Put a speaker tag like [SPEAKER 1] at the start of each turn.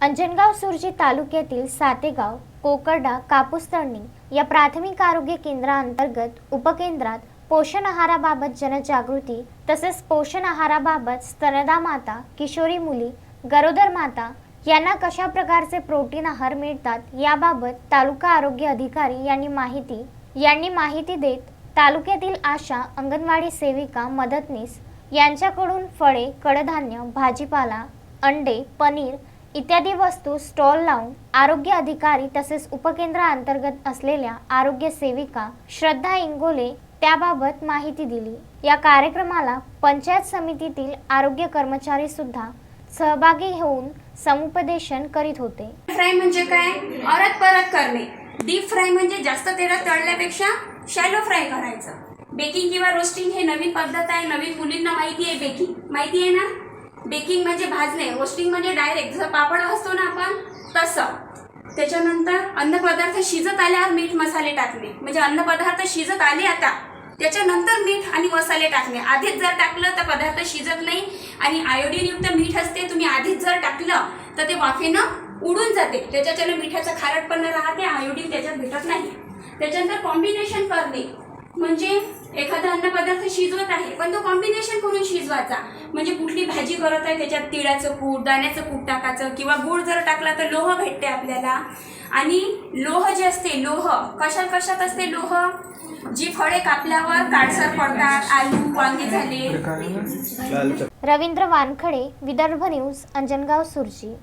[SPEAKER 1] अंजनगाव सुरजी तालुक्यातील सातेगाव कोकर्डा कापूस तळणी या प्राथमिक आरोग्य केंद्राअंतर्गत उपकेंद्रात पोषण आहाराबाबत जनजागृती तसेच पोषण आहाराबाबत स्तनदा माता किशोरी मुली गरोदर माता यांना कशा प्रकारचे प्रोटीन आहार मिळतात याबाबत तालुका आरोग्य अधिकारी यांनी माहिती यांनी माहिती देत तालुक्यातील आशा अंगणवाडी सेविका मदतनीस यांच्याकडून फळे कडधान्य भाजीपाला अंडे पनीर इत्यादी वस्तू स्टॉल लावून आरोग्य अधिकारी तसेच उपकेंद्राअंतर्गत असलेल्या आरोग्य सेविका श्रद्धा इंगोले त्याबाबत माहिती दिली. या कार्यक्रमाला पंचायत समितीतील आरोग्य कर्मचारी सुद्धा सहभागी होऊन समुपदेशन करीत होते.
[SPEAKER 2] फ्राय म्हणजे काय? औरत परत करणे. डीप फ्राय म्हणजे जास्त तेलात तळल्यापेक्षा शॅलो फ्राय करायचं. बेकिंग किंवा रोस्टिंग हे नवीन पद्धत आहे नवीन मुलींना माहिती आहे बेकिंग माहिती आहे ना? बेकिंग म्हणजे भाजणे रोस्टिंग म्हणजे डायरेक्ट जसं पापड असतो ना आपण तसं. त्याच्यानंतर अन्नपदार्थ शिजत आल्यावर मीठ मसाले टाकणे. म्हणजे अन्नपदार्थ शिजत आले आता त्याच्यानंतर मीठ आणि मसाले टाकणे. आधीच जर टाकलं तर पदार्थ शिजत नाही आणि आयोडीनयुक्त मीठ असते तुम्ही आधीच जर टाकलं तर ते वाफेनं उडून जाते. त्याच्याच्यानं मिठाचं खारटपणा राहते आयोडीन त्याच्यात भेटत नाही. त्याच्यानंतर कॉम्बिनेशन करणे. म्हणजे एखादा अन्नपदार्थ शिजवत आहे पण तो कॉम्बिनेशन करून शिजवायचा. म्हणजे कुठली भाजी करत आहे त्याच्यात तिळाचं कूट दाण्याचं कूट टाकायचं किंवा गूळ जर टाकला तर लोह भेटते आपल्याला. आणि लोह जे असते लोह कशात कशात असते लोह? जी फळे कापल्यावर काळसर पडतात आलू वांगे झाले?
[SPEAKER 1] रवींद्र वानखडे विदर्भ न्यूज अंजनगाव सुरजी.